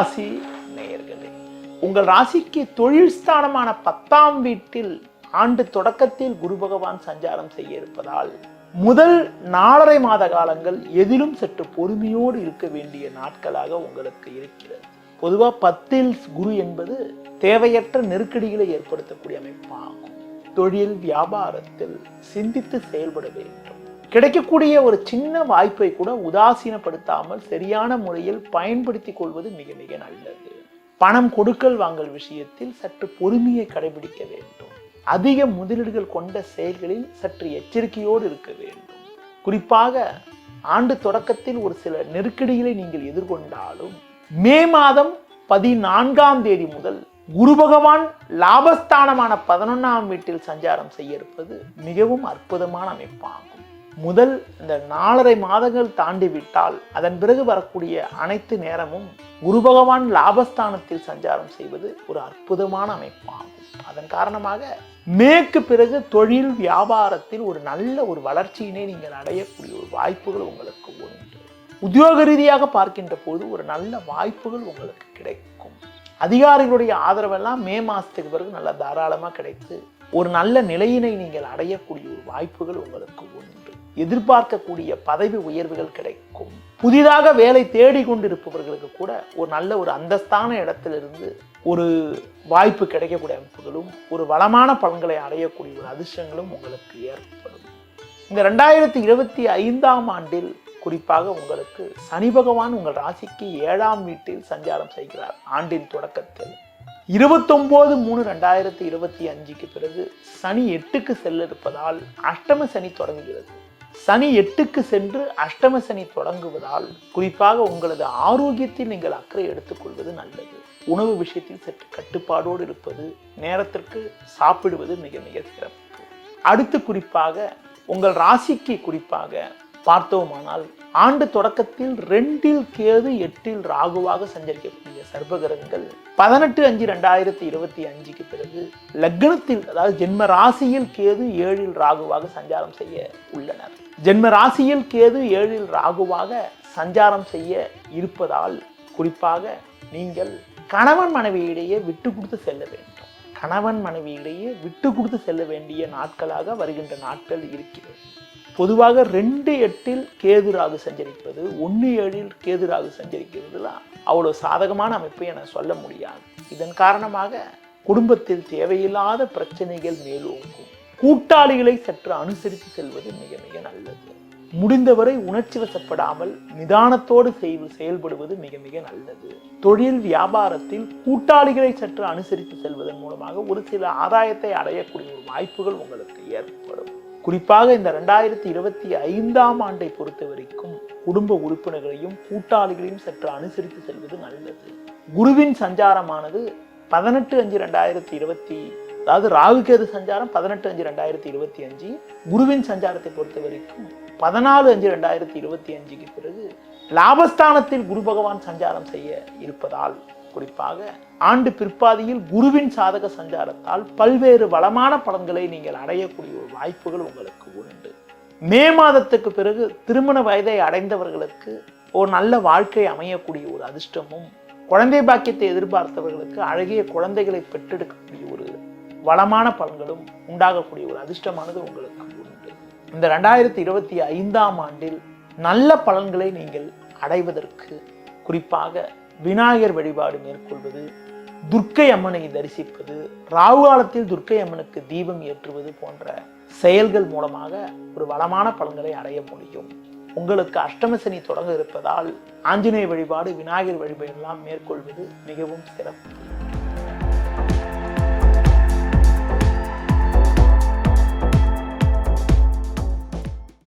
ராசி நேயர்களே உங்கள் ராசிக்கு தொழில் ஸ்தானமான பத்தாம் வீட்டில் ஆண்டு தொடக்கத்தில் குரு பகவான் சஞ்சாரம் செய்ய இருப்பதால் முதல் நாலரை மாத காலங்கள் எதிலும் சற்று பொறுமையோடு இருக்க வேண்டிய நாட்களாக உங்களுக்கு இருக்கிறது. பொதுவா பத்தில் குரு என்பது தேவையற்ற நெருக்கடிகளை ஏற்படுத்தக்கூடிய அமைப்பாகும். தொழில் வியாபாரத்தில் சிந்தித்து செயல்பட வேண்டும். கிடைக்கக்கூடிய ஒரு சின்ன வாய்ப்பை கூட உதாசீனப்படுத்தாமல் சரியான முறையில் பயன்படுத்திக் கொள்வது மிக மிக நல்லது. பணம் கொடுக்கல் வாங்கல் விஷயத்தில் சற்று பொறுமையை கடைபிடிக்க வேண்டும். அதிக முதலீடுகள் கொண்ட செயல்களில் சற்று எச்சரிக்கையோடு இருக்க வேண்டும். குறிப்பாக ஆண்டு தொடக்கத்தில் ஒரு சில நெருக்கடிகளை நீங்கள் எதிர்கொண்டாலும் மே மாதம் பதினான்காம் தேதி முதல் குரு பகவான் லாபஸ்தானமான பதினொன்னாம் வீட்டில் சஞ்சாரம் செய்ய இருப்பது மிகவும் அற்புதமான அமைப்பாகும். முதல் இந்த நாலரை மாதங்கள் தாண்டி விட்டால் அதன் பிறகு வரக்கூடிய அனைத்து நேரமும் குரு பகவான் லாபஸ்தானத்தில் சஞ்சாரம் செய்வது ஒரு அற்புதமான அமைப்பாகும். அதன் காரணமாக மேற்கு பிறகு தொழில் வியாபாரத்தில் ஒரு நல்ல ஒரு வளர்ச்சியினை நீங்கள் அடையக்கூடிய ஒரு வாய்ப்புகள் உங்களுக்கு உண்டு. உத்தியோக ரீதியாக பார்க்கின்ற போது ஒரு நல்ல வாய்ப்புகள் உங்களுக்கு கிடைக்கும். அதிகாரிகளுடைய ஆதரவெல்லாம் மே மாதத்துக்கு பிறகு நல்ல தாராளமாக கிடைத்து ஒரு நல்ல நிலையினை நீங்கள் அடையக்கூடிய ஒரு வாய்ப்புகள் உங்களுக்கு உண்டு. எதிர்பார்க்கக்கூடிய பதவி உயர்வுகள் கிடைக்கும். புதிதாக வேலை தேடி கொண்டிருப்பவர்களுக்கு கூட ஒரு நல்ல ஒரு அந்தஸ்தான இடத்திலிருந்து ஒரு வாய்ப்பு கிடைக்கக்கூடிய அமைப்புகளும் ஒரு வளமான பலன்களை அடையக்கூடிய ஒரு அதிர்ஷ்டங்களும் உங்களுக்கு ஏற்படும். இந்த ரெண்டாயிரத்தி இருபத்தி ஐந்தாம் ஆண்டில் குறிப்பாக உங்களுக்கு சனி பகவான் உங்கள் ராசிக்கு ஏழாம் வீட்டில் சஞ்சாரம் செய்கிறார். ஆண்டின் தொடக்கத்தில் இருபத்தொம்போது மூணு ரெண்டாயிரத்தி இருபத்தி அஞ்சுக்கு பிறகு சனி எட்டுக்கு செல்ல இருப்பதால் அஷ்டம சனி தொடங்குகிறது. சனி எட்டுக்கு சென்று அஷ்டம சனி தொடங்குவதால் குறிப்பாக உங்களது ஆரோக்கியத்தில் நீங்கள் அக்கறை எடுத்துக்கொள்வது நல்லது. உணவு விஷயத்தில் சற்று கட்டுப்பாடோடு இருப்பது நேரத்திற்கு சாப்பிடுவது மிக மிக சிறப்பு. அடுத்து குறிப்பாக உங்கள் ராசிக்கு குறிப்பாக பார்த்தோமானால் ஆண்டு தொடக்கத்தில் ரெண்டில் கேது எட்டில் ராகுவாக சஞ்சரிக்கக்கூடிய சர்வகிரகங்கள் பதினெட்டு அஞ்சு ரெண்டாயிரத்தி இருபத்தி அஞ்சுக்கு பிறகு லக்னத்தில் அதாவது ஜென்ம ராசியில் கேது ஏழில் ராகுவாக சஞ்சாரம் செய்ய உள்ளனர். ஜென்ம ராசியில் கேது ஏழில் ராகுவாக சஞ்சாரம் செய்ய இருப்பதால் குறிப்பாக நீங்கள் கணவன் மனைவியிடையே விட்டு கொடுத்து செல்ல வேண்டும். கணவன் மனைவியிடையே விட்டு கொடுத்து செல்ல வேண்டிய நாட்களாக வருகின்ற நாட்கள் இருக்கிறது. பொதுவாக ரெண்டு எட்டில் கேது ராகு சஞ்சரிப்பது ஒன்று ஏழில் கேது ராகு சஞ்சரிக்கிறதுலாம் அவ்வளோ சாதகமான அமைப்பை என சொல்ல முடியாது. இதன் காரணமாக குடும்பத்தில் தேவையில்லாத பிரச்சனைகள் மேலோங்கும். கூட்டாளிகளை சற்று அனுசரித்து செல்வது மிக மிக நல்லது. முடிந்தவரை உணர்ச்சி வசப்படாமல் நிதானத்தோடு செய்து செயல்படுவது மிக மிக நல்லது. தொழில் வியாபாரத்தில் கூட்டாளிகளை சற்று அனுசரித்து செல்வதன் மூலமாக ஒரு சில ஆதாயத்தை அடையக்கூடிய ஒரு வாய்ப்புகள் உங்களுக்கு ஏற்படும். குறிப்பாக இந்த ரெண்டாயிரத்தி இருபத்தி ஐந்தாம் ஆண்டை பொறுத்த வரைக்கும் குடும்ப உறுப்பினர்களையும் கூட்டாளிகளையும் சற்று அனுசரித்து செல்வது நல்லது. குருவின் சஞ்சாரமானது பதினெட்டு அஞ்சு ரெண்டாயிரத்தி இருபத்தி அதாவது ராகுகேது சஞ்சாரம் பதினெட்டு அஞ்சு ரெண்டாயிரத்தி இருபத்தி அஞ்சு. குருவின் சஞ்சாரத்தை பொறுத்த வரைக்கும் பதினாலு அஞ்சு ரெண்டாயிரத்தி இருபத்தி அஞ்சுக்கு பிறகு லாபஸ்தானத்தில் குரு பகவான் சஞ்சாரம் செய்ய இருப்பதால் குறிப்பாக ஆண்டு பிற்பாதியில் குருவின் சாதக சஞ்சாரத்தால் பல்வேறு வளமான பலன்களை நீங்கள் அடையக்கூடிய ஒரு வாய்ப்புகள் உங்களுக்கு உண்டு. மே மாதத்துக்கு பிறகு திருமண வயதை அடைந்தவர்களுக்கு ஒரு நல்ல வாழ்க்கை அமையக்கூடிய ஒரு அதிர்ஷ்டமும் குழந்தை பாக்கியத்தை எதிர்பார்த்தவர்களுக்கு அழகிய குழந்தைகளை பெற்றெடுக்கக்கூடிய ஒரு வளமான பலன்களும் உண்டாகக்கூடிய ஒரு அதிர்ஷ்டமானது உங்களுக்கு உண்டு. இந்த ரெண்டாயிரத்தி இருபத்தி ஐந்தாம் ஆண்டில் நல்ல பலன்களை நீங்கள் அடைவதற்கு குறிப்பாக விநாயகர் வழிபாடு மேற்கொள்வது துர்க்கை அம்மனை தரிசிப்பது ராகு காலத்தில் துர்க்கை அம்மனுக்கு தீபம் ஏற்றுவது போன்ற செயல்கள் மூலமாக ஒரு வளமான பலன்களை அடைய முடியும். உங்களுக்கு அஷ்டம சனி தொடங்க இருப்பதால் ஆஞ்சநேய வழிபாடு விநாயகர் வழிபாடு எல்லாம் மேற்கொள்வது மிகவும் சிறப்பு.